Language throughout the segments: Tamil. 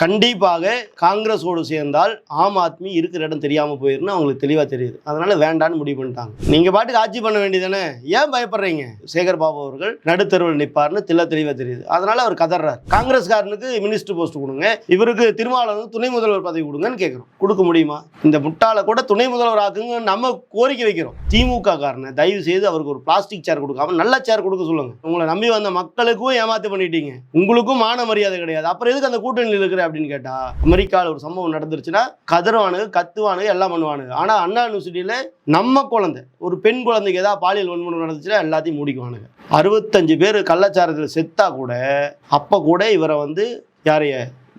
கண்டிப்பாக காங்கிரஸோடு சேர்ந்தால் ஆம் ஆத்மி இருக்கிற இடம் தெரியாமல் போயிருன்னு அவங்களுக்கு தெளிவாக தெரியுது. அதனால வேண்டான்னு முடிவு பண்ணிட்டாங்க. நீங்கள் பாட்டுக்கு ஆட்சி பண்ண வேண்டியதானே ஏன் பயப்படுறீங்க? சேகர் பாபு அவர்கள் நடுத்தருவில் நிற்பார்னு தெல்ல தெளிவாக தெரியுது. அதனால அவர் கதறார் காங்கிரஸ்காரனுக்கு மினிஸ்டர் போஸ்ட் கொடுங்க. இவருக்கு திருமாவளவனுக்கு துணை முதல்வர் பதவி கொடுங்கன்னு கேட்குறோம். கொடுக்க முடியுமா? இந்த முட்டாளை கூட துணை முதல்வர் ஆக்குங்க நம்ம கோரிக்கை வைக்கிறோம். திமுக காரனை தயவு செய்து அவருக்கு ஒரு பிளாஸ்டிக் சேர் கொடுக்காம நல்ல சேர் கொடுக்க சொல்லுங்க. உங்களை நம்பி வந்த மக்களுக்கும் ஏமாத்து பண்ணிட்டீங்க. உங்களுக்கும் மான மரியாதை கிடையாது. அப்புறம் எதுக்கு அந்த கூட்டணியில் இருக்கிற அப்படின்னு கேட்டா அமெரிக்காவில் ஒரு சம்பவம் நடந்துருச்சுன்னா கதறுவானுங்க கத்துவானுங்க எல்லாம் பண்ணுவானுங்க. ஆனால் அண்ணா யூனிவர்சிட்டியில நம்ம குழந்தை ஒரு பெண் குழந்தைக்கு ஏதாவது பாலியல் வன்முறை நடந்துச்சுன்னா எல்லாத்தையும் மூடிக்குவானுங்க. அறுபத்தஞ்சு பேர் கள்ளச்சாரத்தில் செத்தா கூட அப்போ கூட இவரை வந்து யாரைய?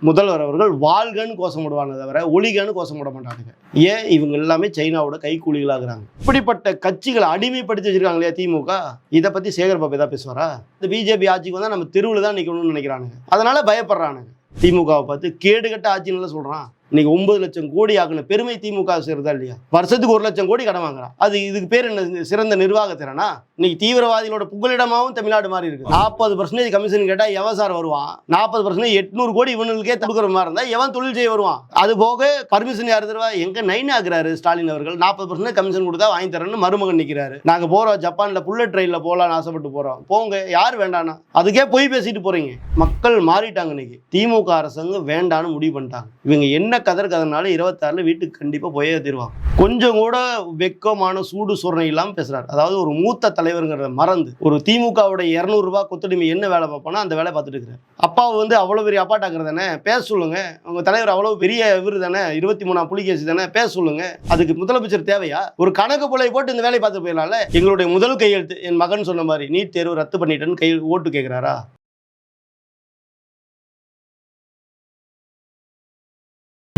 முதல்வர் அவர்கள் வாழ்கன்னு கோஷமிடுவாங்க தவிர ஒளிகன்னு கோஷமிட மாட்டானுங்க. ஏன்? இவங்க எல்லாமே சைனாவோட கைக்கூலிகளாகிறாங்க. இப்படிப்பட்ட கட்சிகளை அடிமைப்படுத்தி வச்சிருக்காங்க இல்லையா திமுக? இதை பத்தி சேகர் பாபு ஏதாவது பேசுவாரா? இந்த பிஜேபி ஆட்சிக்கு வந்தால் நம்ம தெருவில் தான் நிற்கணும்னு நினைக்கிறானுங்க. அதனால பயப்படுறானுங்க. திமுகவை பார்த்து கேடுகட்ட ஆட்சின்னு சொல்கிறான் இன்னைக்கு ஒன்பது லட்சம் கோடி ஆகின பெருமை திமுக செய்யறதா இல்லையா? வருஷத்துக்கு ஒரு லட்சம் கோடி கடன் வாங்குறான் அது இதுக்கு பேர் என்ன? சிறந்த நிர்வாக திறனா இன்னைக்கு தீவிரவாதிகளோட புகலிடமாவும் தமிழ்நாடு மாதிரி இருக்கு. நாற்பது பர்சன்டேஜ் கமிஷன் கேட்டா எவன் சார் வருவான் நாற்பது பர்சன்டேஜ் எட்நூறு கோடி இவனுக்கே கொடுக்குற மாதிரி இருந்தா எவன் தொழில் செய்ய வருவான்? அது போக பர்மிஷன் யார் தருவா? எங்க நைன் ஆகுறாரு ஸ்டாலின் அவர்கள். நாற்பது பர்சன்டேஜ் கமிஷன் கொடுத்தா வாங்கி தரேன்னு மருமகன் நிற்கிறாரு நாங்க போறோம். ஜப்பான்ல புல்லட் ட்ரெயின்ல போகலாம்னு ஆசைப்பட்டு போறோம். போங்க. யார் வேண்டானா? அதுக்கே போய் பேசிட்டு போறீங்க. மக்கள் மாறிட்டாங்க இன்னைக்கு. திமுக அரசாங்கம் வேண்டான்னு முடிவு பண்ணிட்டாங்க. இவங்க என்ன கதர் கதனால இருபத்தாறுல வீட்டுக்கு கண்டிப்பா போயே தருவாங்க கொஞ்சம் கூட வெக்கமான சூடு சுரணை இல்லாமல் பேசுறாரு. அதாவது ஒரு மூத்த தலைவருங்கிறத மறந்து ஒரு திமுகவுடைய இருநூறு ரூபாய் கொத்தடிமை என்ன வேலை பார்ப்போனா அந்த வேலை பார்த்துட்டு இருக்கிறேன் அப்பாவை வந்து அவ்வளவு பெரிய அப்பாட்டாக்குறது தானே? பேச சொல்லுங்க. உங்க தலைவர் அவ்வளவு பெரிய இவர் தானே? இருபத்தி மூணாம் புலிகேசி தானே? பேச சொல்லுங்க. அதுக்கு முதலமைச்சர் தேவையா? ஒரு கணக்கு போலை போட்டு இந்த வேலையை பார்த்து போயிடலாம்ல? எங்களுடைய முதல் கையெழுத்து என் மகன் சொன்ன மாதிரி நீட் தேர்வு ரத்து பண்ணிட்டேன்னு கை ஓட்டு கேட்கிறாரா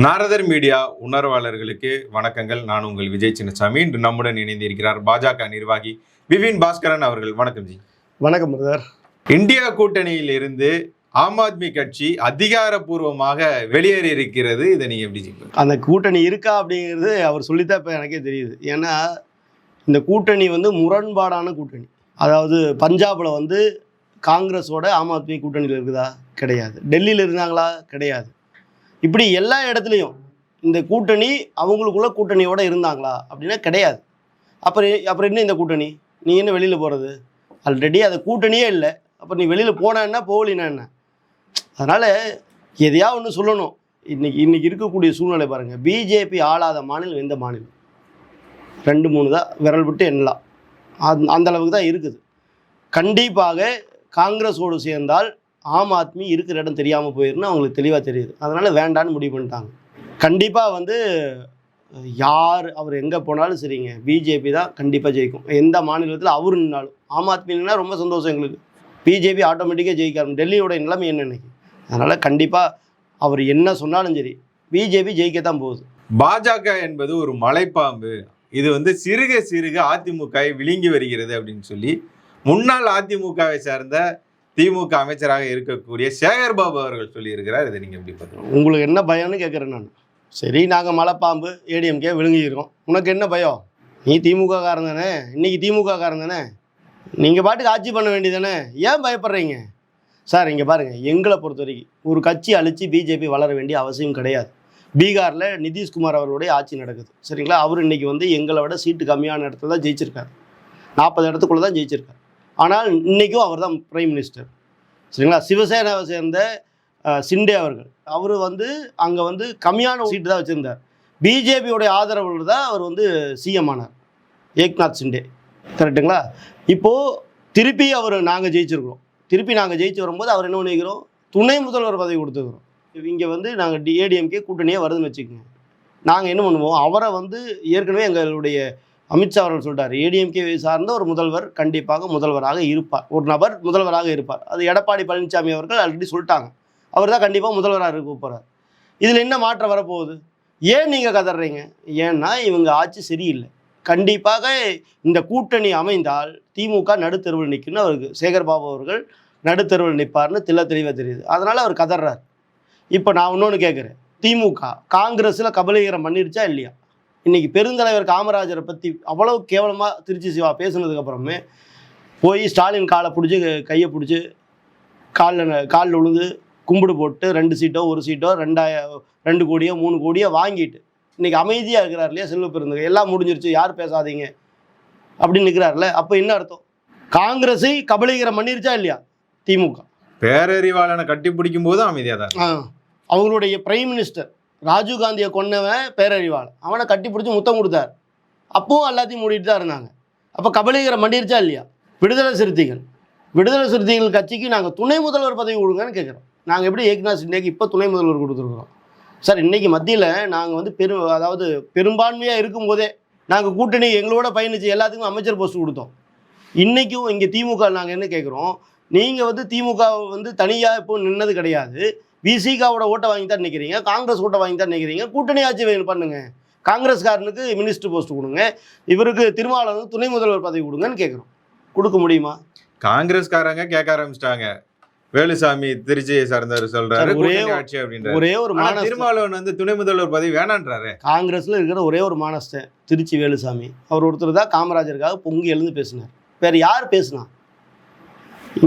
நாரதர் மீடியா உணர்வாளர்களுக்கு வணக்கங்கள். நான் உங்கள் விஜய் சின்னசாமி. இன்று நம்முடன் இணைந்திருக்கிறார் பாஜக நிர்வாகி விபின் பாஸ்கரன் அவர்கள். வணக்கம் ஜி. வணக்கம் பிரதர் இந்தியா கூட்டணியில் இருந்து ஆம் ஆத்மி கட்சி அதிகாரப்பூர்வமாக வெளியேறி இருக்கிறது இதை நீங்க எப்படி அந்த கூட்டணி இருக்கா அப்படிங்கிறது அவர் சொல்லித்தான் இப்போ எனக்கே தெரியுது. ஏன்னா இந்த கூட்டணி வந்து முரண்பாடான கூட்டணி. அதாவது பஞ்சாபில் வந்து காங்கிரஸோட ஆம் ஆத்மி கூட்டணியில் இருக்குதா? கிடையாது. டெல்லியில் இருந்தாங்களா? கிடையாது. இப்படி எல்லா இடத்துலையும் இந்த கூட்டணி அவங்களுக்குள்ள கூட்டணியோட இருந்தாங்களா அப்படின்னா கிடையாது. அப்புறம் அப்புறம் என்ன இந்த கூட்டணி? நீ என்ன வெளியில் போகிறது ஆல்ரெடி அது கூட்டணியே இல்லை. அப்போ நீ வெளியில் போனான்னா என்ன? போகலினா என்ன? அதனால் எதையா ஒன்று சொல்லணும். இன்னைக்கு இன்னைக்கு இருக்கக்கூடிய சூழ்நிலை பாருங்கள் பிஜேபி ஆளாத மாநிலம் எந்த மாநிலம்? ரெண்டு மூணு தான் விரல் விட்டு எண்ணலாம். அந் அந்த அளவுக்கு தான் இருக்குது. கண்டிப்பாக காங்கிரஸோடு சேர்ந்தால் ஆம் ஆத்மி இருக்கிற இடம் தெரியாமல் போயிருன்னு அவங்களுக்கு தெளிவாக தெரியுது. அதனால் வேண்டான்னு முடிவு பண்ணிட்டாங்க. கண்டிப்பாக வந்து யார் அவர் எங்கே போனாலும் சரிங்க. பிஜேபி தான் கண்டிப்பாக ஜெயிக்கும். எந்த மாநிலத்தில் அவர் நின்னாலும். ஆம் ஆத்மின்னா ரொம்ப சந்தோஷம் எங்களுக்கு. பிஜேபி ஆட்டோமேட்டிக்காக ஜெயிக்காரு. டெல்லியோட நிலைமை என்ன இன்னைக்கு? அதனால் கண்டிப்பாக அவர் என்ன சொன்னாலும் சரி பிஜேபி ஜெயிக்க தான் போகுது. பாஜக என்பது ஒரு மலைப்பாம்பு. இது வந்து சிறுக சிறுக அதிமுகவை விழுங்கி வருகிறது அப்படின்னு சொல்லி முன்னாள் அதிமுகவை சார்ந்த திமுக அமைச்சராக இருக்கக்கூடிய சேகர் பாபு அவர்கள் சொல்லியிருக்கிறார். இதை நீங்கள் எப்படி பார்க்குறோம் உங்களுக்கு என்ன பயம்னு கேட்குறேன் நான். சரி நாங்கள் மலைப்பாம்பு ஏடிஎம்கே விழுங்கியிருக்கோம். உனக்கு என்ன பயம்? நீ திமுக காரன் தானே? இன்றைக்கி திமுக காரன் தானே? நீங்கள் பாட்டுக்கு ஆட்சி பண்ண வேண்டியதானே ஏன் பயப்படுறீங்க? சார் இங்கே பாருங்கள் எங்களை பொறுத்த வரைக்கும் ஒரு கட்சி அழித்து பிஜேபி வளர வேண்டிய அவசியம் கிடையாது. பீகாரில் நிதிஷ்குமார் அவருடைய ஆட்சி நடக்குது. சரிங்களா? அவர் இன்றைக்கி வந்து எங்களை விட சீட்டு கம்மியான இடத்துல தான் ஜெயிச்சிருக்காரு. நாற்பது இடத்துக்குள்ளே தான் ஜெயிச்சிருக்காரு. ஆனால் இன்றைக்கும் அவர் தான் பிரைம் மினிஸ்டர் சரிங்களா? சிவசேனாவை சேர்ந்த சிண்டே அவர்கள். அவர் வந்து அங்கே வந்து கம்மியான சீட்டு தான் வச்சுருந்தார். பிஜேபியோடைய ஆதரவில் தான் அவர் வந்து சிஎம் ஆனார். ஏக்நாத் சிண்டே. கரெக்டுங்களா இப்போது திருப்பி அவர் நாங்கள் ஜெயிச்சிருக்கிறோம். திருப்பி நாங்கள் ஜெயிச்சு வரும்போது அவர் என்ன பண்ணிக்கிறோம்? துணை முதல்வர் பதவி கொடுத்துக்கிறோம். இங்கே வந்து நாங்கள் டிஏடிஎம்கே கூட்டணியே வருதுன்னு வச்சுக்கோங்க. நாங்கள் என்ன பண்ணுவோம்? அவரை வந்து ஏற்கனவே எங்களுடைய அமித்ஷா அவர்கள் சொல்லிட்டார் ஏடிஎம்கே சார்ந்த ஒரு முதல்வர் கண்டிப்பாக முதல்வராக இருப்பார். ஒரு நபர் முதல்வராக இருப்பார். அது எடப்பாடி பழனிசாமி அவர்கள் ஆல்ரெடி சொல்லிட்டாங்க. அவர் தான் கண்டிப்பாக முதல்வராக இருக்க போகிறார் இதில் என்ன மாற்றம் வரப்போகுது? ஏன் நீங்கள் கதறீங்க? ஏன்னா இவங்க ஆட்சி சரியில்லை. கண்டிப்பாக இந்த கூட்டணி அமைந்தால் திமுக நடுத்தருவில் நிற்கும்னு அவருக்கு சேகர் பாபு அவர்கள் நடுத்தெருவில் நிற்பார்னு தில்ல தெளிவாக தெரியுது. அதனால் அவர் கதறார். இப்போ நான் இன்னொன்று கேட்குறேன் திமுக காங்கிரஸில் கபலீகரம் பண்ணிருச்சா இல்லையா? இன்னைக்கு பெருந்தலைவர் காமராஜரை பற்றி அவ்வளவு கேவலமாக திருச்சி சிவா பேசுனதுக்கு அப்புறமே போய் ஸ்டாலின் காலை பிடிச்சி கையை பிடிச்சி காலில் காலில் விழுந்து கும்பிடு போட்டு ரெண்டு சீட்டோ ஒரு சீட்டோ ரெண்டாயிரம் ரெண்டு கோடியோ மூணு கோடியோ வாங்கிட்டு இன்னைக்கு அமைதியாக இருக்கிறார் இல்லையா செல்வ பெருந்தகை. எல்லாம் முடிஞ்சிருச்சு யார் பேசாதீங்க? அப்படின்னு நிற்கிறார்ல அப்போ என்ன அர்த்தம்? காங்கிரஸை கபலீகரம் பண்ணிருச்சா இல்லையா? திமுக. பேரறிவாளனை கட்டி பிடிக்கும் போது அமைதியா தான். அவங்களுடைய பிரைம் மினிஸ்டர் ராஜீவ் காந்தியை கொன்னவன் பேரறிவாளன். அவனை கட்டி பிடிச்சி முத்தம் கொடுத்தார். அப்பவும் எல்லாத்தையும் மூடிட்டு தான் இருந்தாங்க. அப்போ கபலீகரம் பண்ணிருச்சா இல்லையா? விடுதலை சிறுத்தைகள். விடுதலை சிறுத்தைகள் கட்சிக்கு நாங்கள் துணை முதல்வர் பதவி கொடுங்கன்னு கேட்குறோம் நாங்கள் எப்படி ஏக்நாத் சிண்டேக்கு இப்போ துணை முதல்வர் கொடுத்துருக்குறோம். சார் இன்றைக்கி மத்தியில் நாங்கள் வந்து பெரு அதாவது பெரும்பான்மையாக இருக்கும்போதே நாங்கள் கூட்டணி எங்களோட பயணித்து எல்லாத்துக்கும் அமைச்சர் போஸ்ட் கொடுத்தோம். இன்றைக்கும் இங்கே திமுக நாங்கள் என்ன கேட்குறோம் நீங்கள் வந்து திமுக வந்து தனியாக இப்போ நின்னது கிடையாது. விசிகாவோட ஓட்டை வாங்கி தான் நிற்கிறீங்க காங்கிரஸ் ஓட்டை வாங்கி தான் நிற்கிறீங்க கூட்டணி ஆட்சி வேணும் பண்ணுங்க. காங்கிரஸ்காரனுக்கு மினிஸ்டர் போஸ்ட் கொடுங்க இவருக்கு திருமாவளவனுக்கு துணை முதல்வர் பதவி கொடுங்கன்னு கேட்குறோம் கொடுக்க முடியுமா? காங்கிரஸ்காரங்க கேட்க ஆரம்பிச்சிட்டாங்க. வேலுசாமி திருச்சியை சார்ந்தவர் சொல்றாரு ஒரே ஆட்சி அப்படின்றாரு. ஒரே ஒரு மானஸ்தன் திருமாவளவன் வந்து துணை முதல்வர் பதவி வேணான்றாரு. காங்கிரஸில் இருக்கிற ஒரே ஒரு மானஸ்தன் திருச்சி வேலுசாமி. அவர் ஒருத்தர் தான் காமராஜருக்காக பொங்கி எழுந்து பேசினார். வேற யார் பேசுனா?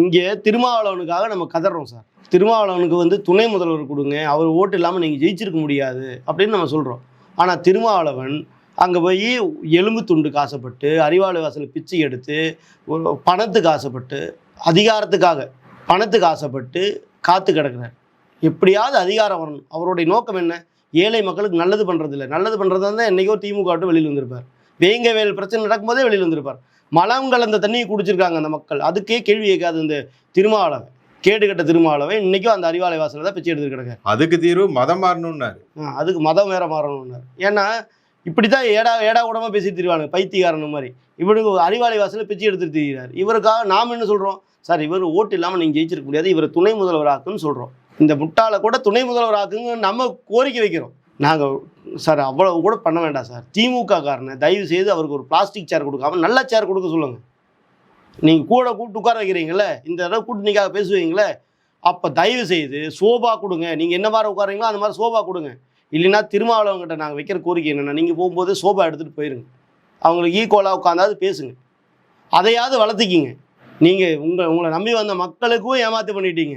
இங்கே திருமாவளவனுக்காக நம்ம கதறோம் சார். திருமாவளவனுக்கு வந்து துணை முதல்வர் கொடுங்க அவர் ஓட்டு இல்லாமல் நீங்கள் ஜெயிச்சிருக்க முடியாது அப்படின்னு நம்ம சொல்கிறோம் ஆனால் திருமாவளவன் அங்கே போய் எலும்பு துண்டுக்கு ஆசைப்பட்டு அறிவாளி வாசல் பிச்சை எடுத்து ஒரு பணத்துக்கு ஆசைப்பட்டு அதிகாரத்துக்காக பணத்துக்கு ஆசைப்பட்டு காத்து கிடக்கிறார். எப்படியாவது அதிகாரம் வரணும். அவருடைய நோக்கம் என்ன? ஏழை மக்களுக்கு நல்லது பண்ணுறது இல்லை நல்லது பண்ணுறது தான் என்றைக்கோ திமுக விட்டு வெளியில் வந்திருப்பார். வேங்க வேல் பிரச்சனை நடக்கும்போதே வெளியில் வந்திருப்பார். மலம் கலந்த தண்ணியை குடிச்சிருக்காங்க அந்த மக்கள். அதுக்கே கேள்வி கேட்காது இந்த திருமாவளவன். கேடு கட்ட திருமாவளவன் இன்னைக்கும் அந்த அறிவாலய வாசலில் தான் பிச்சை எடுத்துட்டு கிடக்காரு. அதுக்கு தீர்வு மதம் மாறணும்னாரு. அதுக்கு மதம் வேற மாறணும்னாரு. ஏன்னா இப்படி தான் ஏடா ஏடா கூடமா பேசி திரிவாங்க பைத்தியக்காரன் மாதிரி. இவனுக்கு அறிவாலய வாசலில் பிச்சை எடுத்துட்டு திரிகிறார். இவருக்காக நாம் என்ன சொல்கிறோம் சார் இவர் ஓட்டு இல்லாமல் நீங்கள் ஜெயிச்சிருக்க முடியாது இவரை துணை முதல்வர் ஆக்குன்னு சொல்கிறோம் இந்த முட்டாளை கூட துணை முதல்வர் ஆக்குங்க நம்ம கோரிக்கை வைக்கிறோம். நாங்கள் சார் அவ்வளவு கூட பண்ண வேண்டாம் சார். திமுக காரனை தயவு செய்து அவருக்கு ஒரு பிளாஸ்டிக் சேர் கொடுக்காம நல்ல சேர் கொடுக்க சொல்லுங்க. நீங்கள் கூட கூப்பிட்டு உட்கார வைக்கிறீங்களே இந்த தடவை கூட்டணிக்காக பேசுவீங்களே அப்போ தயவு செய்து சோபா கொடுங்க. நீங்கள் என்ன மாதிரி உட்காரீங்களோ அந்த மாதிரி சோபா கொடுங்க. இல்லைன்னா திருமாவளவங்கிட்ட நாங்கள் வைக்கிற கோரிக்கை என்னென்னா நீங்கள் போகும்போது சோபா எடுத்துகிட்டு போயிருங்க. அவங்களுக்கு ஈக்குவலாக உட்காந்தாது பேசுங்க. அதையாவது வளர்த்திக்கிங்க. நீங்கள் உங்கள் உங்களை நம்பி வந்த மக்களுக்கும் ஏமாத்து பண்ணிட்டீங்க.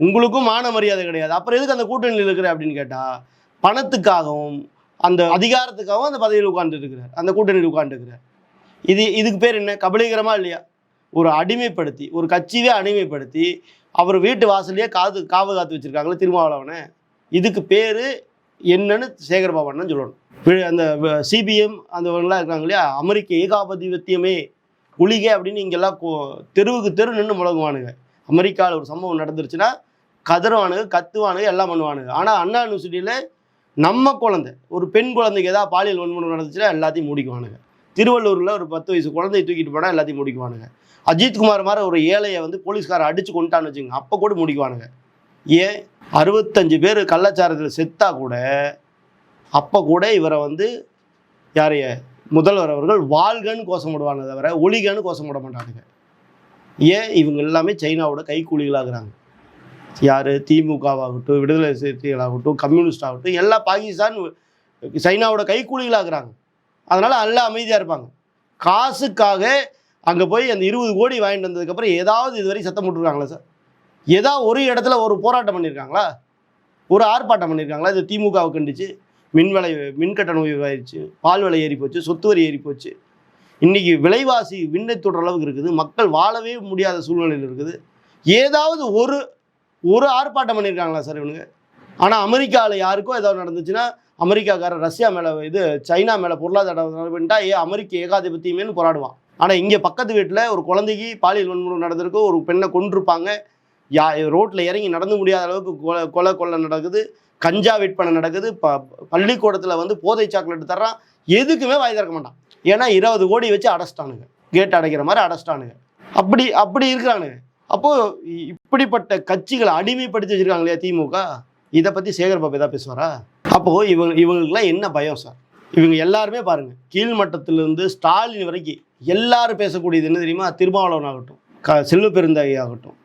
உங்களுக்கும் மான மரியாதை கிடையாது. அப்புறம் எதுக்கு அந்த கூட்டணியில் இருக்கிற அப்படின்னு கேட்டால் பணத்துக்காகவும் அந்த அதிகாரத்துக்காகவும் அந்த பதவியில் உட்கார்ந்துட்டு இருக்கிறார். அந்த கூட்டணியில் உட்காந்துருக்கிறார் இது இதுக்கு பேர் என்ன? கபலீகரமாக இல்லையா? ஒரு அடிமைப்படுத்தி ஒரு கட்சியே அடிமைப்படுத்தி அவர் வீட்டு வாசல்லையே காது காவு காத்து வச்சிருக்காங்களே திருமாவளவனை. இதுக்கு பேர் என்னன்னு சேகர்பாபன் சொல்லணும். அந்த சிபிஎம் அந்தவங்களாம் இருக்காங்க இல்லையா? அமெரிக்க ஏகாபதிபத்தியமே குளிகை அப்படின்னு இங்கெல்லாம் கோ- தெருவுக்கு தெரு நின்று முழங்குவானுங்க. அமெரிக்காவில் ஒரு சம்பவம் நடந்துருச்சுன்னா கதறுவானுங்க கத்துவானுங்க எல்லாம் பண்ணுவானுங்க. ஆனால் அண்ணா யூனிவர்சிட்டியில் நம்ம குழந்தை ஒரு பெண் குழந்தைக்கு ஏதாவது பாலியல் வன்முறை நடந்துச்சுன்னா எல்லாத்தையும் முடிக்குவானுங்க. திருவள்ளூரில் ஒரு பத்து வயசு குழந்தைய தூக்கிட்டு போனால் எல்லாத்தையும் முடிக்குவானுங்க. அஜித்குமார் மாதிரி ஒரு ஏழையை வந்து போலீஸ்காரர் அடிச்சு கொண்டான்னு வச்சுங்க அப்போ கூட முடிக்குவானுங்க. ஏன்? அறுபத்தஞ்சு பேர் கள்ளச்சாரத்தில் செத்தா கூட அப்போ கூட இவரை வந்து யாரைய முதல்வர் அவர்கள் வாழ்கன்னு கோஷம் விடுவானு தவிர ஒளிகன்னு விட மாட்டானுங்க. ஏன்? இவங்க எல்லாமே சைனாவோட கைக்கூலிகளாகிறாங்க. யார்? திமுகவாகட்டும் விடுதலை சிறுத்தைகளாகட்டும் கம்யூனிஸ்ட் ஆகட்டும் எல்லாம் பாகிஸ்தான் சைனாவோட கைக்கூலிகளாகிறாங்க. அதனால் எல்லாம் அமைதியாக இருப்பாங்க. காசுக்காக அங்கே போய் அந்த இருபது கோடி வாங்கிட்டு வந்ததுக்கப்புறம் ஏதாவது இதுவரை சத்தம் போட்டுருக்காங்களா சார்? ஏதாவது ஒரு இடத்துல ஒரு போராட்டம் பண்ணியிருக்காங்களா ஒரு ஆர்ப்பாட்டம் பண்ணியிருக்காங்களா இது திமுகவை கண்டிச்சு மின் விலை மின் கட்டணம் உயர்வாயிருச்சு பால் விலை ஏறி போச்சு சொத்து வரி ஏறி போச்சு. இன்றைக்கி விலைவாசி விண்ணை தொடுற அளவுக்கு இருக்குது மக்கள் வாழவே முடியாத சூழ்நிலையில் இருக்குது. ஏதாவது ஒரு ஒரு ஆர்ப்பாட்டம் பண்ணியிருக்காங்களா சார் இவனுங்க? ஆனால் அமெரிக்காவில் யாருக்கும் ஏதாவது நடந்துச்சுன்னா அமெரிக்காக்காரர் ரஷ்யா மேலே இது சைனா மேலே பொருளாதார பண்ணிட்டா ஏ அமெரிக்க ஏகாதிபத்தியமேனு போராடுவான். ஆனால் இங்கே பக்கத்து வீட்டில் ஒரு குழந்தைக்கு பாலியல் வன்முறை நடந்திருக்கு. ஒரு பெண்ணை கொண்டிருப்பாங்க யா ரோட்டில் இறங்கி நடந்து முடியாத அளவுக்கு கொலை கொலை கொள்ளை நடக்குது. கஞ்சா விற்பனை நடக்குது. ப பள்ளிக்கூடத்தில் வந்து போதை சாக்லேட் தர்றான் எதுக்குமே வாய் திறக்க மாட்டான். ஏன்னா இருபது கோடி வச்சு அடைச்சிட்டானுங்க. கேட் அடைக்கிற மாதிரி அடைச்சிட்டானுங்க. அப்படி அப்படி இருக்கிறானுங்க. அப்போது இப்படிப்பட்ட கட்சிகளை அடிமைப்படுத்தி வச்சுருக்காங்க இல்லையா திமுக? இதை பற்றி சேகர் பாபு எதாவது பேசுவாரா? அப்போது இவங்க இவங்களுக்குலாம் என்ன பயம் சார்? இவங்க எல்லாருமே பாருங்க கீழ்மட்டத்திலிருந்து ஸ்டாலின் வரைக்கும் எல்லாரும் பேசக்கூடியது என்ன தெரியுமா? திருமாவளவன் ஆகட்டும் க செல்வ பெருந்தகை ஆகட்டும்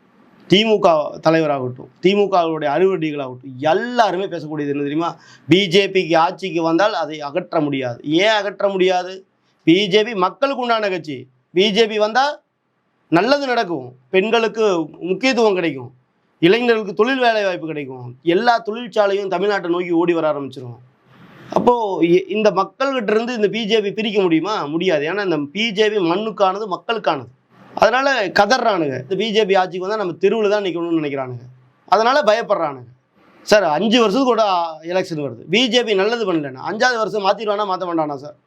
திமுக தலைவராகட்டும் திமுகவுடைய அறுவடிகளாகட்டும் எல்லாருமே பேசக்கூடியது என்ன தெரியுமா? பிஜேபிக்கு ஆட்சிக்கு வந்தால் அதை அகற்ற முடியாது. ஏன் அகற்ற முடியாது? பிஜேபி மக்களுக்கு உண்டான கட்சி. பிஜேபி வந்தால் நல்லது நடக்கும். பெண்களுக்கு முக்கியத்துவம் கிடைக்கும். இளைஞர்களுக்கு தொழில் வேலை வாய்ப்பு கிடைக்கும். எல்லா தொழிற்சாலையும் தமிழ்நாட்டை நோக்கி ஓடி வர ஆரம்பிச்சிருவோம் அப்போது இந்த மக்கள்கிட்ட இருந்து இந்த பிஜேபி பிரிக்க முடியுமா? முடியாது. ஏன்னா இந்த பிஜேபி மண்ணுக்கானது மக்களுக்கானது. அதனால கதறானுங்க இந்த பிஜேபி ஆட்சிக்கு வந்தால் நம்ம தெருவில் தான் நிற்கணும்னு நினைக்கிறானுங்க. அதனால பயப்படுறானுங்க. சார் அஞ்சு வருஷத்துக்கு கூட எலெக்ஷன் வருது. பிஜேபி நல்லது பண்ணலண்ணா. அஞ்சாவது வருஷம் மாற்றிடுவானா மாற்ற வேண்டானா சார்?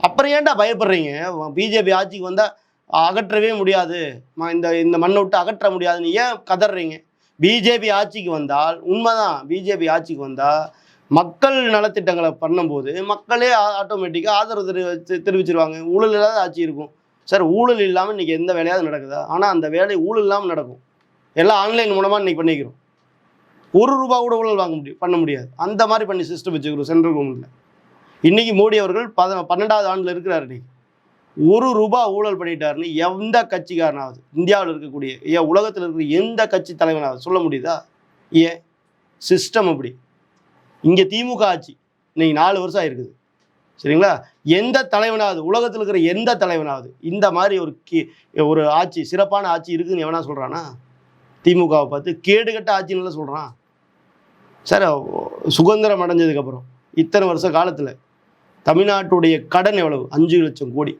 அப்புறம் ஏன்டா பயப்படுறீங்க? பிஜேபி ஆட்சிக்கு வந்தால் அகற்றவே முடியாது. இந்த இந்த மண்ணை விட்டு அகற்ற முடியாதுன்னு ஏன் கதறீங்க பிஜேபி ஆட்சிக்கு வந்தால் உண்மைதான். பிஜேபி ஆட்சிக்கு வந்தால் மக்கள் நலத்திட்டங்களை பண்ணும்போது மக்களே ஆட்டோமேட்டிக்காக ஆதரவு தெரிவி தெரிவிச்சிருவாங்க. ஊழல் இல்லாத ஆட்சி இருக்கும். சார் ஊழல் இல்லாமல் இன்றைக்கி எந்த வேலையாவது நடக்குதா? ஆனால் அந்த வேலை ஊழல் இல்லாமல் நடக்கும். எல்லாம் ஆன்லைன் மூலமாக இன்றைக்கி பண்ணிக்கிறோம். ஒரு ரூபா கூட ஊழல் வாங்க முடியும் பண்ண முடியாது. அந்த மாதிரி பண்ணி சிஸ்டம் வச்சுக்கிறோம் சென்ட்ரல் கவர்மெண்ட்டில் இன்றைக்கி மோடி அவர்கள் பத பன்னெண்டாவது ஆண்டில் இருக்கிறார் இன்னைக்கு. ஒரு ரூபா ஊழல் பண்ணிட்டாருன்னு எந்த கட்சிக்காரனாவது இந்தியாவில் இருக்கக்கூடிய ஏன் உலகத்தில் இருக்கிற எந்த கட்சி தலைவனாவது சொல்ல முடியுதா? ஏன்? சிஸ்டம் அப்படி. இங்கே திமுக ஆட்சி இன்னைக்கு நாலு வருஷம் ஆயிருக்குது. சரிங்களா? எந்த தலைவனாவது உலகத்தில் இருக்கிற எந்த தலைவனாவது இந்த மாதிரி ஒரு கி ஒரு ஆட்சி சிறப்பான ஆட்சி இருக்குதுன்னு எவனா சொல்கிறானா திமுகவை பார்த்து கேடுகட்ட ஆட்சின்னு சொல்கிறான் சார் சுதந்திரம் அடைஞ்சதுக்கப்புறம் இத்தனை வருஷ காலத்தில் தமிழ்நாட்டுடைய கடன் எவ்வளவு? அஞ்சு லட்சம் கோடி.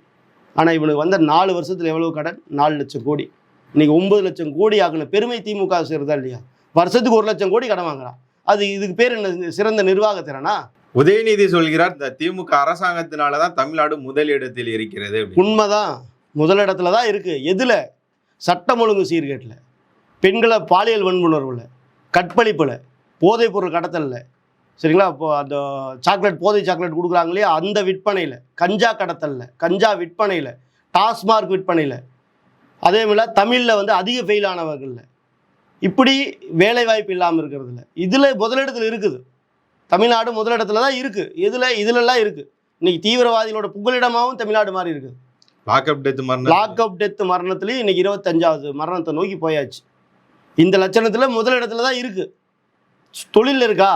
ஆனால் இவனுக்கு வந்த நாலு வருஷத்தில் எவ்வளவு கடன்? நாலு லட்சம் கோடி. இன்னைக்கு ஒன்பது லட்சம் கோடி ஆகின பெருமை திமுக செய்கிறதா இல்லையா? வருஷத்துக்கு ஒரு லட்சம் கோடி கடன் வாங்குறான். அது இதுக்கு பேர் என்ன? சிறந்த நிர்வாக திறனா உதயநிதி சொல்கிறார் இந்த திமுக அரசாங்கத்தினால தான் தமிழ்நாடு முதலிடத்தில் இருக்கிறது. உண்மைதான். முதலிடத்துல தான் இருக்குது எதில்? சட்டம் ஒழுங்கு சீர்கேட்டில். பெண்களை பாலியல் வன்புணர்வில் கற்பழிப்பில் போதைப் பொருள் கடத்தலில். சரிங்களா? இப்போ அந்த சாக்லேட் போதை சாக்லேட் கொடுக்குறாங்க இல்லையா? அந்த விற்பனையில் கஞ்சா கடத்தலில் கஞ்சா விற்பனையில் டாஸ்மார்க் விற்பனையில். அதே போல் தமிழில் வந்து அதிக ஃபெயில் ஆனவர்களில் இப்படி வேலை வாய்ப்பு இல்லாமல் இருக்கிறதுல. இதில் முதலிடத்தில் இருக்குது. தமிழ்நாடு முதலிடத்துல தான் இருக்குது இதில் இதிலெல்லாம் இருக்குது இன்னைக்கு தீவிரவாதிகளோட புகலிடமாகவும் தமிழ்நாடு மாறி இருக்குது லாக்அப் டெத் மரணம். லாக் அப் டெத் மரணத்துலேயும் இன்னைக்கு இருபத்தஞ்சாவது மரணத்தை நோக்கி போயாச்சு. இந்த லட்சணத்தில் முதலிடத்துல தான் இருக்கு. தொழில் இருக்கா?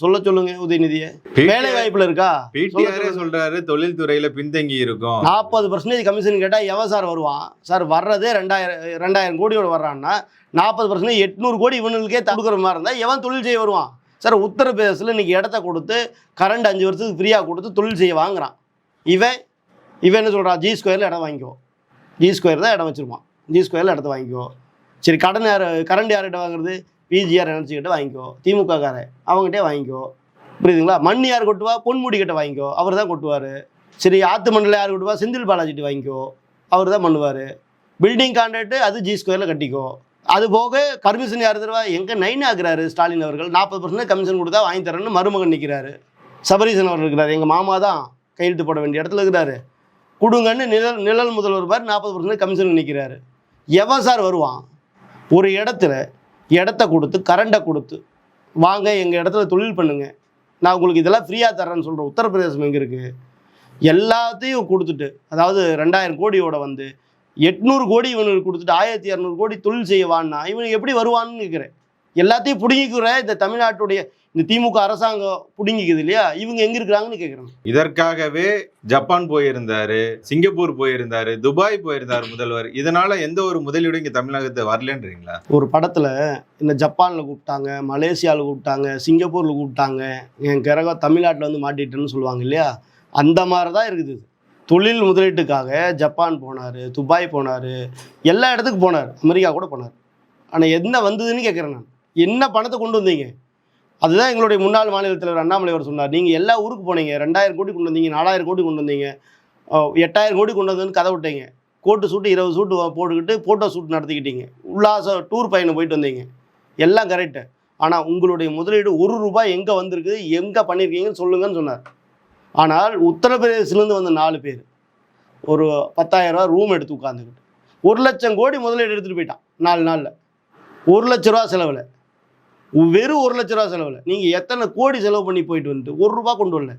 சொல்ல சொல்லுங்க உதயநிதியை. வேலை வாய்ப்புல இருக்கா? பிடிஆரே சொல்றாரு? தொழில்துறையில பின்தங்கி இருக்கும். நாற்பது பர்சன்டேஜ் கமிஷன் கேட்டால் எவன் சார் வருவான்? சார் வர்றதே ரெண்டாயிரம் ரெண்டாயிரம் கோடியோட வர்றான்னா நாற்பது பர்சன்டேஜ் எட்நூறு கோடி இவனுக்கே தடுக்கிற மாதிரி இருந்தால் எவன் தொழில் செய்ய வருவான்? சார் உத்தரப்பிரதேசத்தில் இன்னைக்கு இடத்த கொடுத்து கரண்ட் அஞ்சு வருஷத்துக்கு ஃப்ரீயாக கொடுத்து தொழில் செய்ய வாங்குறான். இவன் இவன் என்ன சொல்கிறான் ஜி ஸ்கொயரில் இடம் வாங்கிக்கோ. ஜி ஸ்கொயர் தான் இடம் வச்சுருப்பான். ஜி ஸ்கொயரில் இடத்த வாங்கிக்கோ. சரி கடன் யார் கரண்ட் யார்கிட்ட வாங்குறது? பிஜிஆர் நினச்சிக்கிட்ட வாங்கிக்கோ திமுக காரன் அவங்ககிட்டே வாங்கிக்கோ. புரியுதுங்களா? மண் யார் கொட்டுவா பொன்முடி கிட்ட வாங்கிக்கோ. அவர் தான் கொட்டுவார். சரி ஆத்து மண்ணில் யார் கொட்டுவா? செந்தில் பாலாஜிட்டு வாங்கிக்கோ. அவர் தான் பண்ணுவார். பில்டிங் கான்ட்ராக்ட் அது ஜி ஸ்கொயரில் கட்டிக்கோ. அது போக கமிஷன் யார் தருவா? எங்கே நைன் ஆகுறாரு ஸ்டாலின் அவர்கள். நாற்பது பர்சன்ட் கமிஷன் கொடுத்தா வாங்கி தரேன்னு மருமகன் நிற்கிறாரு சபரீசன் அவர் இருக்கிறார். எங்கள் மாமா தான் கையெழுத்து போட வேண்டிய இடத்துல இருக்கிறாரு. கொடுங்கன்னு நிழல் நிழல் முதல்வர் பார் நாற்பது பர்சன்ட் கமிஷன் நிற்கிறாரு எவன் சார் வருவான்? ஒரு இடத்துல இடத்த கொடுத்து கரண்டை கொடுத்து வாங்க எங்கள் இடத்துல தொழில் பண்ணுங்க. நான் உங்களுக்கு இதெல்லாம் ஃப்ரீயாக தரேன்னு சொல்கிறேன் உத்தரப்பிரதேசம் எங்கே இருக்குது எல்லாத்தையும் கொடுத்துட்டு அதாவது ரெண்டாயிரம் கோடியோட வந்து எட்நூறு கோடி இவனுக்கு கொடுத்துட்டு ஆயிரத்தி இரநூறு கோடி தொழில் செய்ய வான்னா இவனுக்கு எப்படி வருவான்னு கேட்குறேன். எல்லாத்தையும் பிடுங்கிக்கிற இந்த தமிழ்நாட்டுடைய இந்த திமுக அரசாங்கம் பிடுங்கிக்குது இல்லையா? இவங்க எங்கே இருக்கிறாங்கன்னு கேட்குறேன் இதற்காகவே ஜப்பான் போயிருந்தாரு சிங்கப்பூர் போயிருந்தாரு துபாய் போயிருந்தாரு முதல்வர். இதனால எந்த ஒரு முதலீடும் இங்க தமிழகத்தை வரலன்றீங்களா? ஒரு படத்தில் இந்த ஜப்பானில் கூப்பிட்டாங்க மலேசியாவில் கூப்பிட்டாங்க சிங்கப்பூரில் கூப்பிட்டாங்க என் கிரகம் தமிழ்நாட்டில் வந்து மாட்டிட்டேன்னு சொல்லுவாங்க இல்லையா? அந்த மாதிரி தான் இருக்குது. தொழில் முதலீட்டுக்காக ஜப்பான் போனார் துபாய் போனார் எல்லா இடத்துக்கும் போனார் அமெரிக்கா கூட போனார். ஆனால் என்ன வந்ததுன்னு கேட்குறேன் நான். என்ன பணத்தை கொண்டு வந்தீங்க? அதுதான் எங்களுடைய முன்னாள் மாநில தலைவர் அண்ணாமலை அவர் சொன்னார். நீங்கள் எல்லா ஊருக்கு போனீங்க. ரெண்டாயிரம் கோடி கொண்டு வந்தீங்க நாலாயிரம் கோடி கொண்டு வந்தீங்க. எட்டாயிரம் கோடி கொண்டு வந்ததுன்னு கதை விட்டீங்க. கோட்டு சூட்டு இருபது சூட்டு போட்டுக்கிட்டு ஃபோட்டோ ஷூட் நடத்திக்கிட்டீங்க. உல்லாச டூர் பயணம் போயிட்டு வந்தீங்க. எல்லாம் கரெக்டு ஆனால் உங்களுடைய முதலீடு ஒரு ரூபாய் எங்கே வந்திருக்கு எங்கே பண்ணியிருக்கீங்கன்னு சொல்லுங்கன்னு சொன்னார். ஆனால் உத்தரப்பிரதேசிலேருந்து வந்த நாலு பேர். ஒரு பத்தாயிரரூவா ரூபா ரூம் எடுத்து உட்காந்துக்கிட்டு ஒரு லட்சம் கோடி முதலீடு எடுத்துகிட்டு போயிட்டான் நாலு நாளில். ஒரு லட்ச ரூபா செலவில். வெறும் ஒரு லட்ச ரூபா செலவில் நீங்கள் எத்தனை கோடி செலவு பண்ணி போயிட்டு வந்துட்டு ஒரு ரூபா கொண்டு வரல.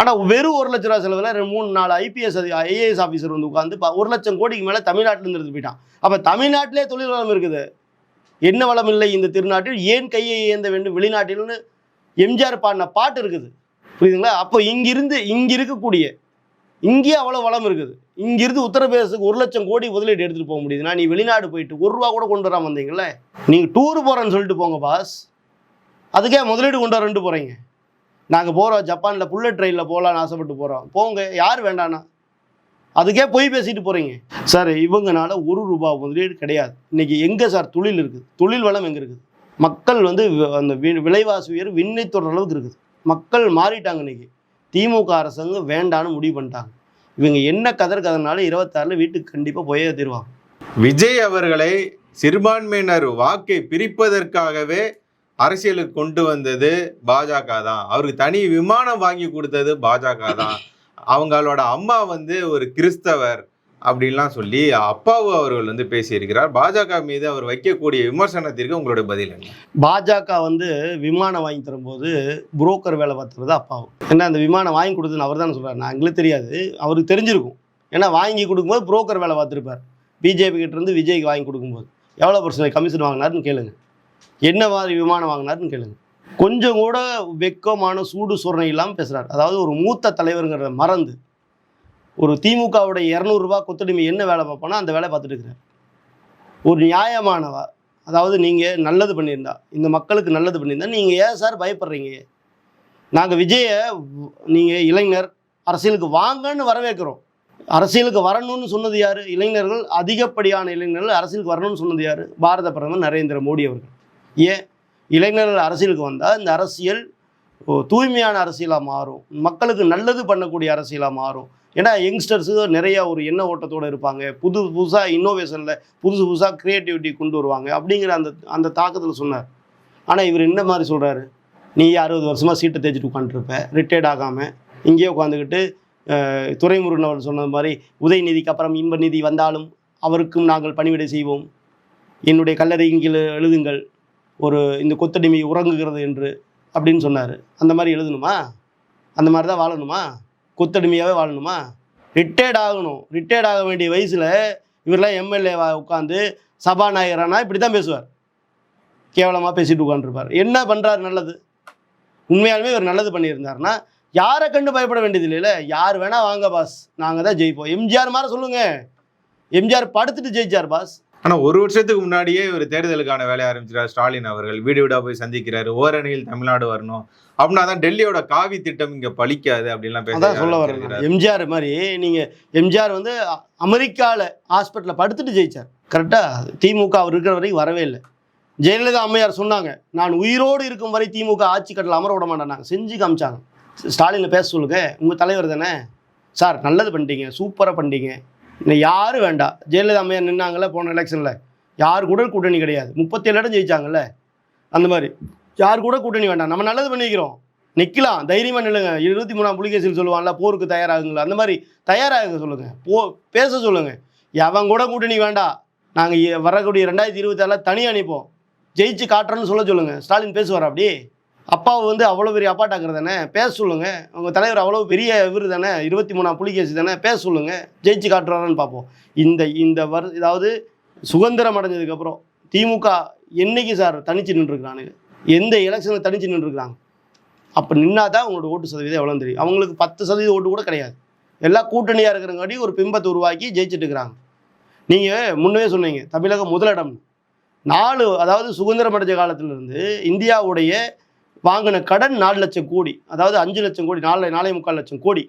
ஆனால் வெறும் ஒரு லட்ச ரூபா செலவில் ரெண்டு மூணு நாலு ஐபிஎஸ் அது ஐஏஎஸ் ஆஃபீஸர் வந்து உட்காந்து ஒரு லட்சம் கோடிக்கு மேலே தமிழ்நாட்டிலேருந்து எடுத்து போயிட்டான். அப்போ தமிழ்நாட்டிலே தொழில் வளம் இருக்குது. என்ன வளம் இல்லை இந்த திருநாட்டில்? ஏன் கையை ஏந்த வேண்டும்? வெளிநாட்டில்னு எம்ஜிஆர் பாடின பாட்டு இருக்குது. புரியுதுங்களா? அப்போ இங்கிருந்து இங்கே இருக்கக்கூடிய இங்கேயே அவ்வளோ வளம் இருக்குது. இங்கிருந்து உத்தரப்பிரதேசத்துக்கு ஒரு லட்சம் கோடி முதலீடு எடுத்துகிட்டு போக முடியுதுன்னா நீ வெளிநாடு போயிட்டு ஒரு ரூபா கூட கொண்டு வர வந்தீங்களே நீங்கள் டூர் போகிறேன்னு சொல்லிட்டு போங்க பாஸ் அதுக்கே முதலீடு கொண்டு வரண்டு போகிறீங்க நாங்கள் போகிறோம் ஜப்பானில் புல்லட் ட்ரெயினில் போகலான்னு ஆசைப்பட்டு போகிறோம் போங்க யார் வேண்டானா அதுக்கே போய் பேசிட்டு போகிறீங்க சார் இவங்கனால ஒரு ரூபா முதலீடு கிடையாது. இன்றைக்கி எங்கே சார் தொழில் இருக்குது? தொழில் வளம் எங்கே இருக்குது? மக்கள் வந்து அந்த வி- விலைவாசி உயர் விண்ணை தொடுற அளவுக்கு இருக்குது. மக்கள் மாறிட்டாங்க இன்றைக்கி திமுக அரசுங்க வேண்டான்னு முடிவு பண்ணிட்டாங்க. இவங்க என்ன கதர் கதனால இருபத்தாறில் வீட்டுக்கு கண்டிப்பாக போயே தருவாங்க. விஜய் அவர்களை சிறுபான்மையினர் வாக்கை பிரிப்பதற்காகவே அரசியலுக்கு கொண்டு வந்தது பாஜக தான். அவருக்கு தனி விமானம் வாங்கி கொடுத்தது பாஜக தான். அவங்களோட அம்மா வந்து ஒரு கிறிஸ்தவர். அப்படின்லாம் சொல்லி அப்பாவு அவர்கள் வந்து பேசியிருக்கிறார். பாஜக மீது அவர் வைக்கக்கூடிய விமர்சனத்திற்கு உங்களுடைய பதில் என்ன? பாஜக வந்து விமானம் வாங்கி தரும்போது புரோக்கர் வேலை பார்த்துறது அப்பாவு. ஏன்னா அந்த விமானம் வாங்கி கொடுத்ததுன்னு அவர் தானே சொல்கிறார் நான் எங்களுக்கு தெரியாது. அவருக்கு தெரிஞ்சிருக்கும். ஏன்னா வாங்கி கொடுக்கும்போது புரோக்கர் வேலை பார்த்துருப்பார். பிஜேபி கிட்டேருந்து விஜய்க்கு வாங்கி கொடுக்கும்போது. எவ்வளோ பர்சன்ட் கமிஷன் வாங்கினாருன்னு கேளுங்க. என்ன மாதிரி விமானம் வாங்கினாருன்னு கேளுங்க. கொஞ்சம் கூட வெக்கமான சூடு சூரணை இல்லாமல் பேசுகிறார் அதாவது ஒரு மூத்த தலைவருங்கிறத மறந்து ஒரு திமுகவுடைய இரநூறுபா கொத்தடிமை என்ன வேலை பார்ப்போனா அந்த வேலை பார்த்துட்டு இருக்கிறார் ஒரு நியாயமானவா? அதாவது நீங்கள் நல்லது பண்ணியிருந்தா இந்த மக்களுக்கு நல்லது பண்ணியிருந்தா நீங்கள் ஏன் சார் பயப்படுறீங்க? நாங்கள் விஜயை நீங்கள் இளைஞர் அரசியலுக்கு வாங்கன்னு வரவேற்கிறோம். அரசியலுக்கு வரணும்னு சொன்னது யார்? இளைஞர்கள் அதிகப்படியான இளைஞர்கள் அரசியலுக்கு வரணும்னு சொன்னது யார்? பாரத பிரதமர் நரேந்திர மோடி அவர்கள். ஏன்? இளைஞர்கள் அரசியலுக்கு வந்தால் இந்த அரசியல் ஓ, தூய்மையான அரசியலாக மாறும். மக்களுக்கு நல்லது பண்ணக்கூடிய அரசியலாக மாறும். ஏன்னா யங்ஸ்டர்ஸு நிறைய ஒரு எண்ண ஓட்டத்தோடு இருப்பாங்க. புது புதுசாக இன்னோவேஷனில் புதுசு புதுசாக க்ரியேட்டிவிட்டி கொண்டு வருவாங்க. அப்படிங்கிற அந்த அந்த தாக்கத்தில் சொன்னார். ஆனால் இவர் என்ன மாதிரி சொல்கிறாரு நீ அறுபது வருஷமாக சீட்டை தேய்ச்சிட்டு உட்காந்துருப்ப ரிட்டையர்ட் ஆகாமல் இங்கேயே உட்காந்துக்கிட்டு துறைமுருகன் அவர் சொன்னது மாதிரி உதயநிதிக்கு அப்புறம் இன்ப நிதி வந்தாலும் அவருக்கும் நாங்கள் பணிவிடை செய்வோம். என்னுடைய கல்லறை கீழ் எழுதுங்கள். ஒரு இந்த கொத்தடிமை உறங்குகிறது என்று அப்படின்னு சொன்னார். அந்த மாதிரி எழுதணுமா? அந்த மாதிரி தான் வாழணுமா? கொத்தடிமையாகவே வாழணுமா? ரிட்டையர்ட் ஆகணும். ரிட்டையர்ட் ஆக வேண்டிய வயசில் இவரெல்லாம் எம்எல்ஏவா உட்காந்து சபாநாயகரானா இப்படி தான் பேசுவார். கேவலமாக பேசிட்டு உட்காந்துருப்பார் என்ன பண்ணுறாரு நல்லது? உண்மையாலுமே இவர் நல்லது பண்ணியிருந்தாருன்னா யாரை கண்டு பயப்பட வேண்டியது இல்லைல்ல? யார் வேணால் வாங்க பாஸ் நாங்கள் தான் ஜெயிப்போம். எம்ஜிஆர் மாதிரி சொல்லுங்கள் எம்ஜிஆர் படுத்துட்டு ஜெயிச்சார் பாஸ் ஆனால் ஒரு வருஷத்துக்கு முன்னாடியே ஒரு தேர்தலுக்கான வேலையை ஆரம்பிச்சிட்டார். ஸ்டாலின் அவர்கள். வீடு வீடாக போய் சந்திக்கிறாரு. ஓரணியில் தமிழ்நாடு வரணும். அப்படின்னா தான் டெல்லியோட காவி திட்டம் இங்க பலிக்காது அப்படின்லாம் பேச சொல்ல ஆரம்பிச்சிருக்கிறாரு. எம்ஜிஆர் மாதிரி நீங்கள் எம்ஜிஆர் வந்து அமெரிக்காவில் ஹாஸ்பிட்டலில் படுத்துட்டு ஜெயிச்சார். கரெக்டாக திமுக அவர் இருக்கிற வரைக்கும் வரவே இல்லை. ஜெயலலிதா அம்மையார் சொன்னாங்க நான் உயிரோடு இருக்கும் வரை திமுக ஆட்சி கட்டில் அமர விட மாட்டேனாங்க செஞ்சு காமிச்சாங்க. ஸ்டாலினை பேச சொல்லுங்க உங்கள் தலைவர் தானே? சார் நல்லது பண்ணிட்டீங்க சூப்பராக பண்ணிட்டீங்க. இன்னும் யாரும் வேண்டாம். ஜெயலலிதா அம்மையார் நின்னாங்கல்ல போன எலெக்ஷனில் யார் கூட கூட்டணி கிடையாது. முப்பத்தேழு இடம் ஜெயிச்சாங்கல்ல. அந்த மாதிரி. யார் கூட கூட்டணி வேண்டாம். நம்ம நல்லது பண்ணிக்கிறோம். நிற்கலாம் தைரியமாக நில்லுங்க. இருபத்தி மூணாம் புலிகேசியில் சொல்லுவான்ல போருக்கு தயாராகுங்களா? அந்த மாதிரி தயாராகுங்க சொல்லுங்கள் போ பேச சொல்லுங்கள் எவன் கூட கூட்டணி வேண்டாம் நாங்கள் வரக்கூடிய ரெண்டாயிரத்தி இருபத்தாறில் தனியாக அனுப்போம் ஜெயிச்சு காட்டுறோன்னு சொல்ல சொல்லுங்கள் ஸ்டாலின் பேசுவார் அப்படி? அப்பாவை வந்து அவ்வளோ பெரிய அப்பாட்டாக்குறது தானே? பேச சொல்லுங்கள் உங்கள் தலைவர் அவ்வளோ பெரிய இவர் தானே? இருபத்தி மூணாம் புலிகேசி தானே? பேச சொல்லுங்கள் ஜெயிச்சு காட்டுறாரான்னு பார்ப்போம். இந்த இந்த வரு அதாவது சுதந்திரம் அடைஞ்சதுக்கப்புறம் திமுக என்னைக்கு சார் தனிச்சு நின்றுருக்குறானுங்க? எந்த எலெக்ஷனில் தனிச்சு நின்றுருக்குறாங்க? அப்போ நின்னா தான் உங்களோட ஓட்டு சதவீதம் எவ்வளோ தெரியும். அவங்களுக்கு பத்து சதவீத ஓட்டு கூட கிடையாது. எல்லாம் கூட்டணியாக இருக்கிறங்காட்டி ஒரு பிம்பத்தை உருவாக்கி ஜெயிச்சிட்டு இருக்கிறாங்க நீங்கள் முன்னவே சொன்னீங்க தமிழகம் முதலிடம். நாலு அதாவது சுதந்திரம் அடைஞ்ச காலத்திலிருந்து இந்தியாவுடைய வாங்கின கடன் நாலு லட்சம் கோடி அதாவது அஞ்சு லட்சம் கோடி நாலு நாலே முக்கால் லட்சம் கோடி.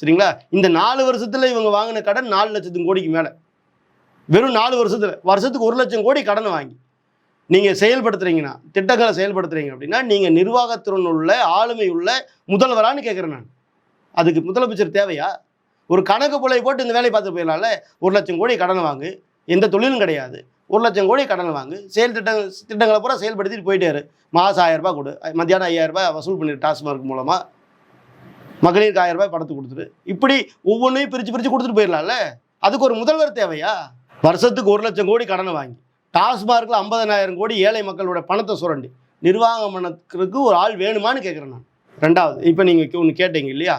சரிங்களா? இந்த நாலு வருஷத்தில் இவங்க வாங்கின கடன் நாலு லட்சத்து கோடிக்கு மேலே. வெறும் நாலு வருஷத்தில். வருஷத்துக்கு ஒரு லட்சம் கோடி கடன் வாங்கி. நீங்கள் செயல்படுத்துறீங்கன்னா திட்டங்களை செயல்படுத்துறீங்க அப்படின்னா நீங்கள் நிர்வாகத்திறன் உள்ள ஆளுமை உள்ள முதல்வரான்னு கேட்குறேன் நான். அதுக்கு முதலமைச்சர் தேவையா? ஒரு கணக்கு புலை போட்டு இந்த வேலையை பார்த்து போயிடலாம்ல? ஒரு லட்சம் கோடி கடன் வாங்கு. எந்த தொழிலும் கிடையாது. ஒரு லட்சம் கோடி கடன் வாங்கு. செயல் திட்டங்கள் திட்டங்களை பூரா செயல்படுத்திட்டு போயிட்டாரு. மாதம் ஆயிரரூபா கொடு. மத்தியானம் ஐயாயிரம் ரூபாய் வசூல் பண்ணிடு டாஸ்மார்க் மூலமாக மகளிருக்கு ஆயிரரூபாய் படத்து கொடுத்துரு. இப்படி ஒவ்வொன்றையும் பிரித்து பிரித்து கொடுத்துட்டு போயிடலாம்ல? அதுக்கு ஒரு முதல்வர் தேவையா? வருஷத்துக்கு ஒரு லட்சம் கோடி கடனை வாங்கி. டாஸ்மார்க்கில் ஐம்பதனாயிரம் கோடி ஏழை மக்களோட பணத்தை சுரண்டி. நிர்வாகம் பண்ணதுக்கு ஒரு ஆள் வேணுமான்னு கேட்குறேன் நான். ரெண்டாவது இப்போ நீங்கள் ஒன்று கேட்டீங்க இல்லையா?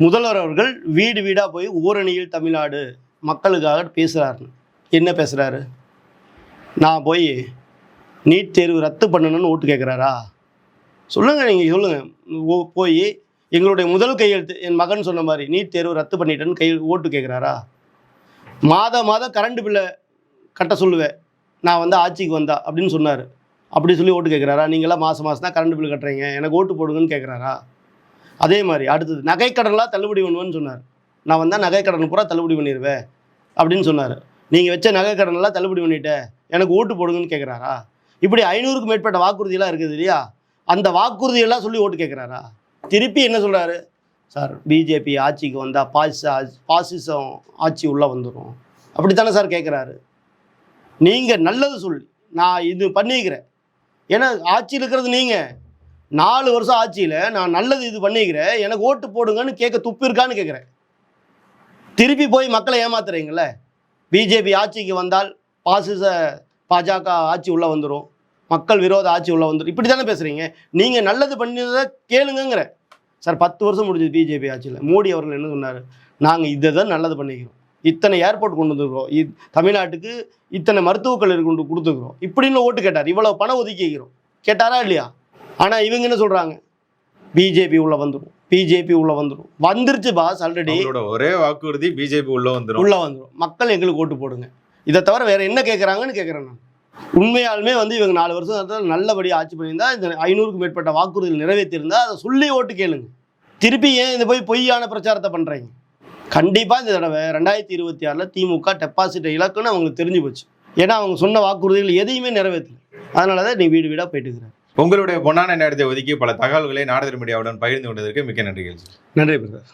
முதல்வர் அவர்கள் வீடு வீடாக போய் ஊரணியில் தமிழ்நாடு மக்களுக்காக பேசுகிறாருன்னு என்ன பேசுகிறாரு நான் போய் நீட் தேர்வு ரத்து பண்ணணும்னு ஓட்டு கேட்குறாரா சொல்லுங்கள் நீங்கள் சொல்லுங்கள் போய் எங்களுடைய முதல் கையெழுத்து என் மகன் சொன்ன மாதிரி நீட் தேர்வு ரத்து பண்ணிட்டேன்னு கை ஓட்டு கேட்குறாரா மாதம் மாதம் கரண்ட் பில்லை கட்ட சொல்லுவேன். நான் வந்து ஆட்சிக்கு வந்தா அப்படின்னு சொன்னார். அப்படி சொல்லி ஓட்டு கேட்குறாரா நீங்களாம் மாதம் மாதம் தான் கரண்ட் பில் கட்டுறீங்க. எனக்கு ஓட்டு போடுங்கன்னு கேட்குறாரா அதே மாதிரி அடுத்தது நகைக்கடன்லாம் தள்ளுபடி பண்ணுவேன்னு சொன்னார். நான் வந்தால் நகைக்கடன் பூரா தள்ளுபடி பண்ணிடுவேன் அப்படின்னு சொன்னார். நீங்கள் வச்ச நகைக்கடனெல்லாம் தள்ளுபடி பண்ணிட்டேன் எனக்கு ஓட்டு போடுங்கன்னு கேட்குறாரா இப்படி ஐநூறுக்கும் மேற்பட்ட வாக்குறுதியெல்லாம் இருக்குது இல்லையா? அந்த வாக்குறுதியெல்லாம் சொல்லி ஓட்டு கேட்குறாரா திருப்பி என்ன சொல்கிறாரு சார் பிஜேபி ஆட்சிக்கு வந்தால் பாசிச பாசிசம் ஆட்சி உள்ளே வந்துடும் அப்படித்தானே சார் கேட்குறாரு நீங்கள் நல்லது சொல்லி. நான் இது பண்ணிக்கிறேன். ஏன்னா ஆட்சியில் இருக்கிறது நீங்கள் நாலு வருஷம் ஆட்சியில் நான் நல்லது இது பண்ணிக்கிறேன். எனக்கு ஓட்டு போடுங்கன்னு கேட்க துப்பு இருக்கான்னு கேட்குறேன். திருப்பி போய் மக்களை ஏமாத்துறீங்கள பிஜேபி ஆட்சிக்கு வந்தால் பாசிச பாஜக ஆட்சி உள்ளே வந்துடும் மக்கள் விரோத ஆட்சி உள்ளே வந்துடும் இப்படி தானே பேசுகிறீங்க நீங்கள் நல்லது பண்ணதை கேளுங்கங்கிற. சார் பத்து வருஷம் முடிஞ்சது பிஜேபி ஆட்சியில். மோடி அவர்கள் என்ன சொன்னார்? நாங்கள் இதை தான் நல்லது பண்ணிக்கிறோம். இத்தனை ஏர்போர்ட் கொண்டு வந்துருக்கிறோம். இ தமிழ்நாட்டுக்கு இத்தனை மருத்துவக் கல்லூரி கொண்டு கொடுத்துக்கிறோம் இப்படின்னு ஓட்டு கேட்டார். இவ்வளோ பணம் ஒதுக்கி வைக்கிறோம். கேட்டாரா இல்லையா? ஆனால் இவங்க என்ன சொல்கிறாங்க பிஜேபி உள்ளே வந்துடும் பிஜேபி உள்ளே வந்துடும் வந்துருச்சு பாஸ் ஆல்ரெடி ஒரே வாக்குறுதி பிஜேபி உள்ள வந்துடும் உள்ளே வந்துடும் மக்கள் எங்களுக்கு ஓட்டு போடுங்க. இதை தவிர வேற என்ன கேட்குறாங்கன்னு கேட்குறேன் நான். உண்மையாலுமே வந்து இவங்க நாலு வருஷம் நல்லபடியாக ஆட்சி பண்ணியிருந்தா இந்த ஐநூறுக்கும் மேற்பட்ட வாக்குறுதிகள் நிறைவேற்றியிருந்தா அதை சொல்லி ஓட்டு கேளுங்க. திருப்பி ஏன் இந்த போய் பொய்யான பிரச்சாரத்தை பண்ணுறீங்க கண்டிப்பாக இந்த தடவை ரெண்டாயிரத்தி இருபத்தி ஆறில் திமுக டெபாசிட் இலக்குன்னு அவங்களுக்கு தெரிஞ்சு போச்சு. ஏன்னா அவங்க சொன்ன வாக்குறுதிகள் எதையுமே நிறைவேற்றல. அதனால தான் நீ வீடு வீடாக போயிட்டு இருக்கிறேன் உங்களுடைய பொன்னான நேரத்தை ஒதுக்கி பல தகவல்களை நாடகர் மீடியாவுடன் பகிர்ந்து கொண்டதற்கு மிக்க நன்றிகள் நன்றி பிரதர்.